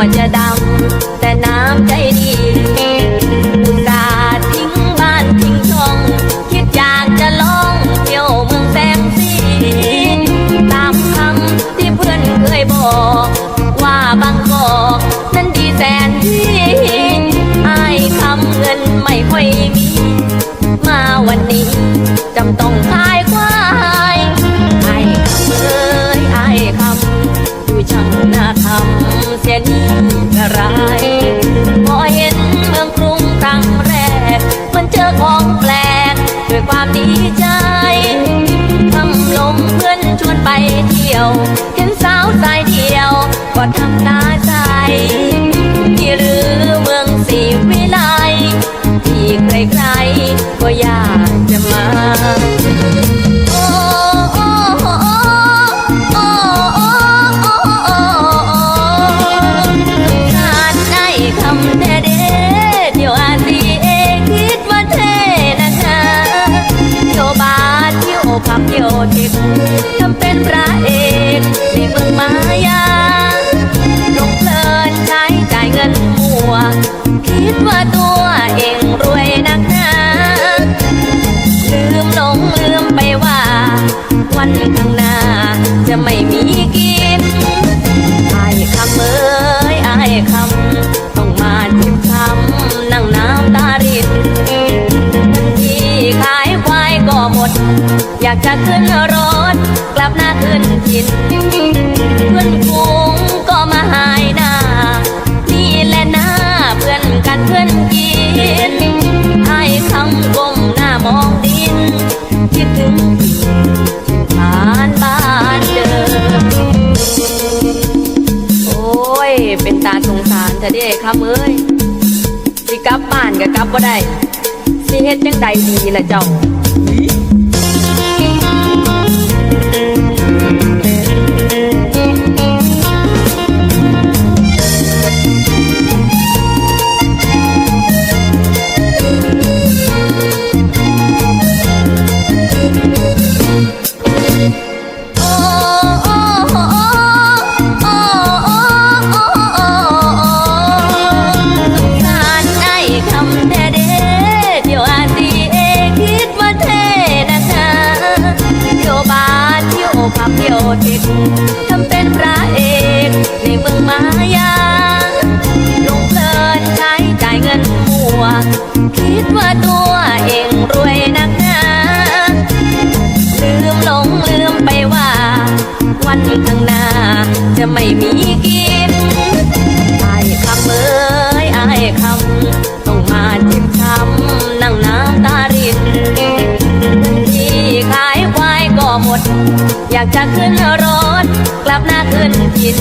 วจะดำ แต่น้ำใจดีอุตส่าห์ทิ้งบ้านทิ้งช่อง คิดอยากจะลองเที่ยวเมืองแสงสีตามคำที่เพื่อนเคยบอก ว่าบางกอกนั้นดีแสนที่ไอ้คำเงินไม่ค่อยมี ความดีใจทำลมเพื่อนชวนไปเที่ยว เห็นสาวสายเดียว ก็ทำตาใจ ว คิดว่าตัวเองรวยนักหนาลืมหลงลืมไปว่า วันข้างหน้าจะไม่มีกินไอ้คำเอ้ยไอ้คำต้องมาเจ็บคำนั่งน้ำตารินเงินที่ขายควายก็หมด อยากจะขึ้นรถ กลับหน้าขึ้นกินเพื่อนฟูงก็มาหายหน้า เพื่อนกินไอ้คำก้มหน้ามองดิน คิดถึงผ่านบ้านเดิม โอ้ย เป็นตาสงสารแต่เด้ครับเอ้ยสิกลับบ้านก็กลับบ่ได้สิเฮ็ดจังใดดีล่ะเจ้า คิดว่าตัวเองรวยนักหนาลืมหลงลืมไปว่า วันข้างหน้าจะไม่มีกินไอ้คำเอ้ยไอ้คำต้องมาเจ็บช้ำนั่งน้ำตารินที่ขายควายก็หมด อยากจะขึ้นรถ กลับหน้าขึ้นกิน